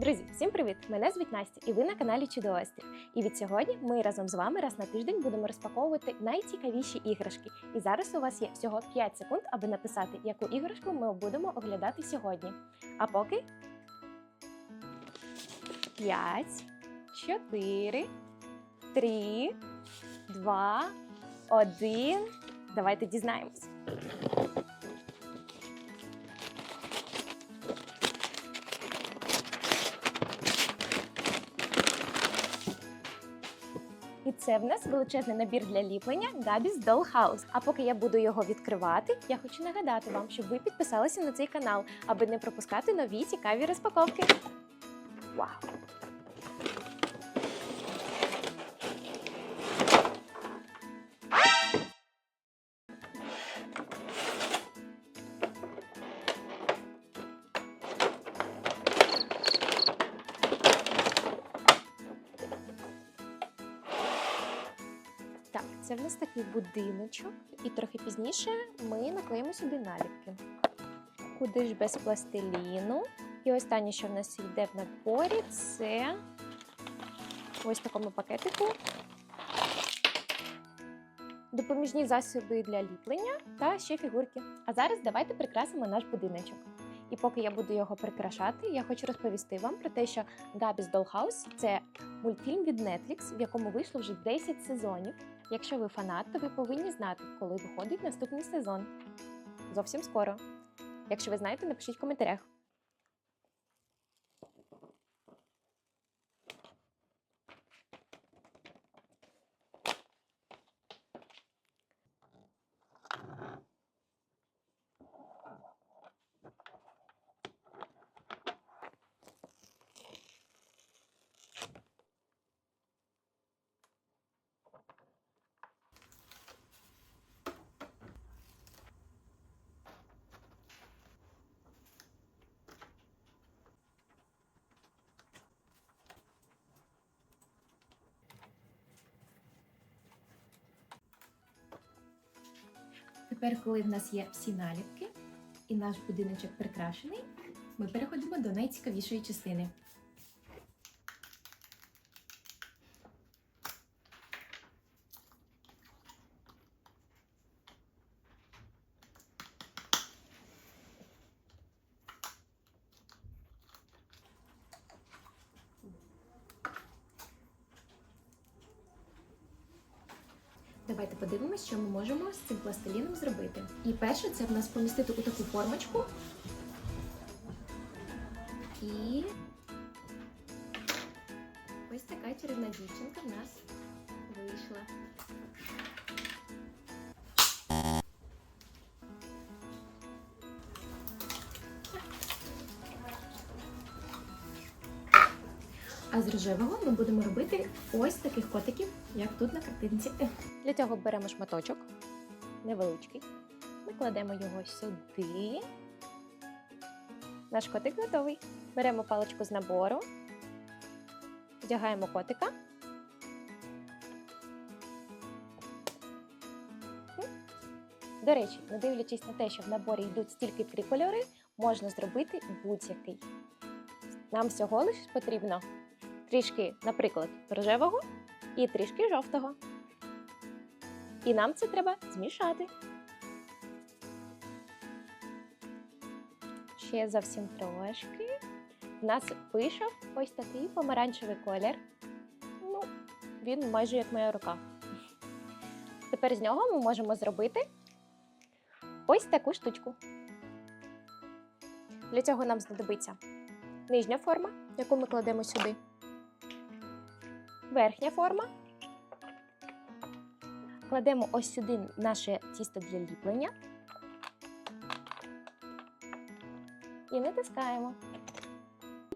Друзі, всім привіт! Мене звуть Настя, і ви на каналі Чудоострів. І від сьогодні ми разом з вами раз на тиждень будемо розпаковувати найцікавіші іграшки. І зараз у вас є всього 5 секунд, аби написати, яку іграшку ми будемо оглядати сьогодні. А поки 5, 4, 3, 2, 1. Давайте дізнаємось. Це в нас величезний набір для ліплення Gabby's Dollhouse. А поки я буду його відкривати, я хочу нагадати вам, щоб ви підписалися на цей канал, аби не пропускати нові цікаві розпаковки. Вау! Так, це в нас такий будиночок, і трохи пізніше ми наклеїмо сюди наліпки. Куди ж без пластиліну? І останнє, що в нас йде в наборі, це ось в такому пакетику. Допоміжні засоби для ліплення та ще фігурки. А зараз давайте прикрасимо наш будиночок. І поки я буду його прикрашати, я хочу розповісти вам про те, що Gabby's Dollhouse – це мультфільм від Netflix, в якому вийшло вже 10 сезонів. Якщо ви фанат, то ви повинні знати, коли виходить наступний сезон. Зовсім скоро. Якщо ви знаєте, напишіть в коментарях. Тепер, коли в нас є всі наліпки і наш будиночок прикрашений, ми переходимо до найцікавішої частини. Давайте подивимось, що ми можемо з цим пластиліном зробити. І перше, це в нас помістити у таку формочку. І ось така чарівна дівчинка в нас вийшла. А з рожевого ми будемо робити ось таких котиків, як тут на картинці. Для цього беремо шматочок невеличкий. Ми кладемо його сюди. Наш котик готовий. Беремо паличку з набору, вдягаємо котика. До речі, не дивлячись на те, що в наборі йдуть тільки три кольори, можна зробити будь-який. Нам всього лише потрібно трішки, наприклад, рожевого і трішки жовтого. І нам це треба змішати. Ще зовсім трошки. У нас вийшов ось такий помаранчевий колір. Ну, він майже як моя рука. Тепер з нього ми можемо зробити ось таку штучку. Для цього нам знадобиться нижня форма, яку ми кладемо сюди верхня форма. Кладемо ось сюди наше тісто для ліплення і натискаємо.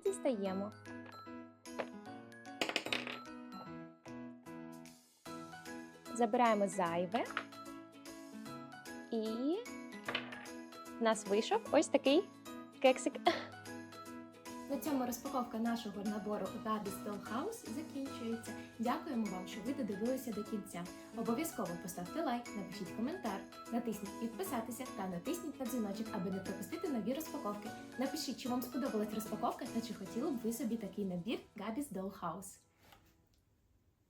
Дістаємо. Забираємо зайве і в нас вийшов ось такий кексик. На цьому розпаковка нашого набору Gabby's Dollhouse закінчується. Дякуємо вам, що ви додивилися до кінця. Обов'язково поставте лайк, напишіть коментар, натисніть підписатися та натисніть на дзвіночок, аби не пропустити нові розпаковки. Напишіть, чи вам сподобалась розпаковка та чи хотіли б ви собі такий набір Gabby's Dollhouse.